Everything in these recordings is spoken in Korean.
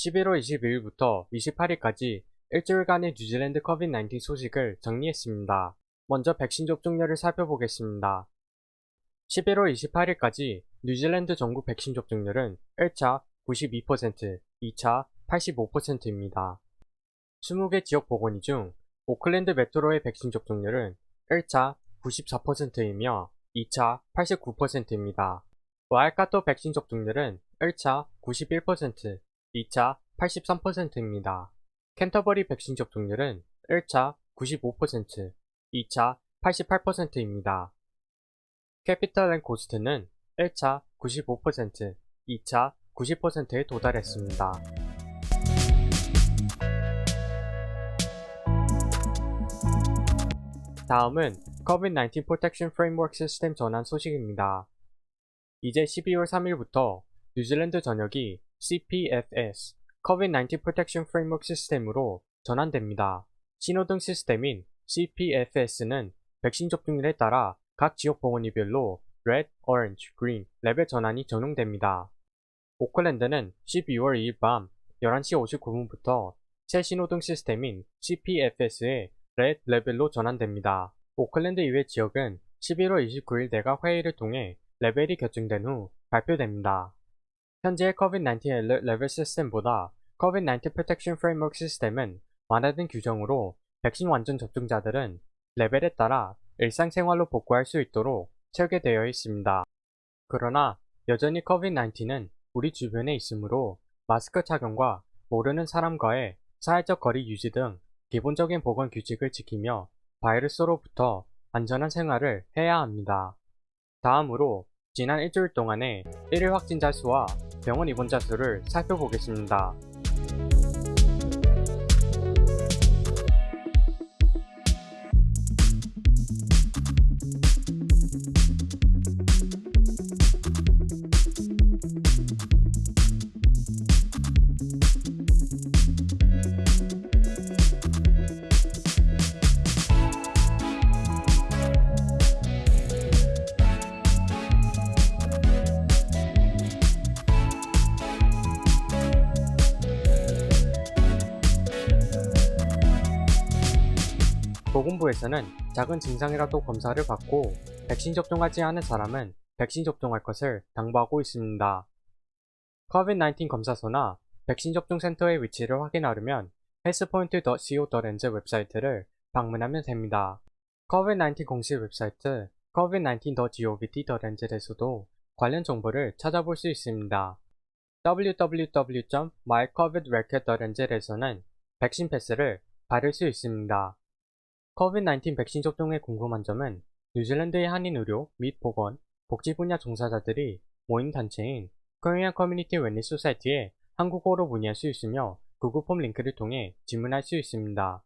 11월 22일부터 28일까지 일주일간의 뉴질랜드 코비드-19 소식을 정리했습니다. 먼저 백신 접종률을 살펴보겠습니다. 11월 28일까지 뉴질랜드 전국 백신 접종률은 1차 92%, 2차 85%입니다. 20개 지역 보건이 중 오클랜드 메트로의 백신 접종률은 1차 94%이며 2차 89%입니다. 와일카토 백신 접종률은 1차 91%, 2차 83%입니다. 캔터버리 백신 접종률은 1차 95%, 2차 88%입니다. 캐피탈 앤 고스트는 1차 95%, 2차 90%에 도달했습니다. 다음은 COVID-19 Protection Framework 시스템 전환 소식입니다. 이제 12월 3일부터 뉴질랜드 전역이 CPFS COVID-19 Protection Framework 시스템으로 전환됩니다. 신호등 시스템인 CPFS는 백신 접종률에 따라 각 지역 보건의별로 Red, Orange, Green 레벨 전환이 적용됩니다. 오클랜드는 12월 2일 밤 11시 59분부터 새 신호등 시스템인 CPFS의 Red 레벨로 전환됩니다. 오클랜드 이외 지역은 11월 29일 내각 회의를 통해 레벨이 결정된 후 발표됩니다. 현재의 COVID-19 알ert 레벨 시스템보다 COVID-19 Protection Framework 시스템은 완화된 규정으로 백신 완전 접종자들은 레벨에 따라 일상생활로 복구할 수 있도록 설계되어 있습니다. 그러나 여전히 COVID-19는 우리 주변에 있으므로 마스크 착용과 모르는 사람과의 사회적 거리 유지 등 기본적인 보건 규칙을 지키며 바이러스로부터 안전한 생활을 해야 합니다. 다음으로 지난 일주일 동안의 1일 확진자 수와 병원 입원 자 수를 살펴보겠습니다. 보건부에서는 작은 증상이라도 검사를 받고 백신 접종하지 않은 사람은 백신 접종할 것을 당부하고 있습니다. COVID-19 검사소나 백신 접종 센터의 위치를 확인하려면 헬스포인트.co.nz 웹사이트를 방문하면 됩니다. COVID-19 공식 웹사이트 covid19.govt.nz에서도 관련 정보를 찾아볼 수 있습니다. www.mycovidrecord.nz에서는 백신 패스를 받을 수 있습니다. COVID-19 백신 접종에 궁금한 점은 뉴질랜드의 한인 의료 및 보건, 복지 분야 종사자들이 모인 단체인 Korean Community Wellness Society에 한국어로 문의할 수 있으며 구글 폼 링크를 통해 질문할 수 있습니다.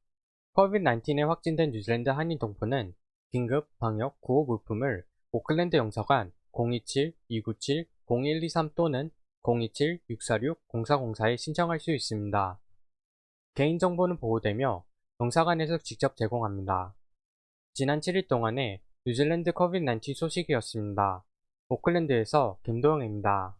COVID-19에 확진된 뉴질랜드 한인 동포는 긴급 방역 구호 물품을 오클랜드 영사관 027-297-0123 또는 027-646-0404에 신청할 수 있습니다. 개인정보는 보호되며 영사관에서 직접 제공합니다. 지난 7일 동안의 뉴질랜드 COVID-19 소식이었습니다. 오클랜드에서 김도영입니다.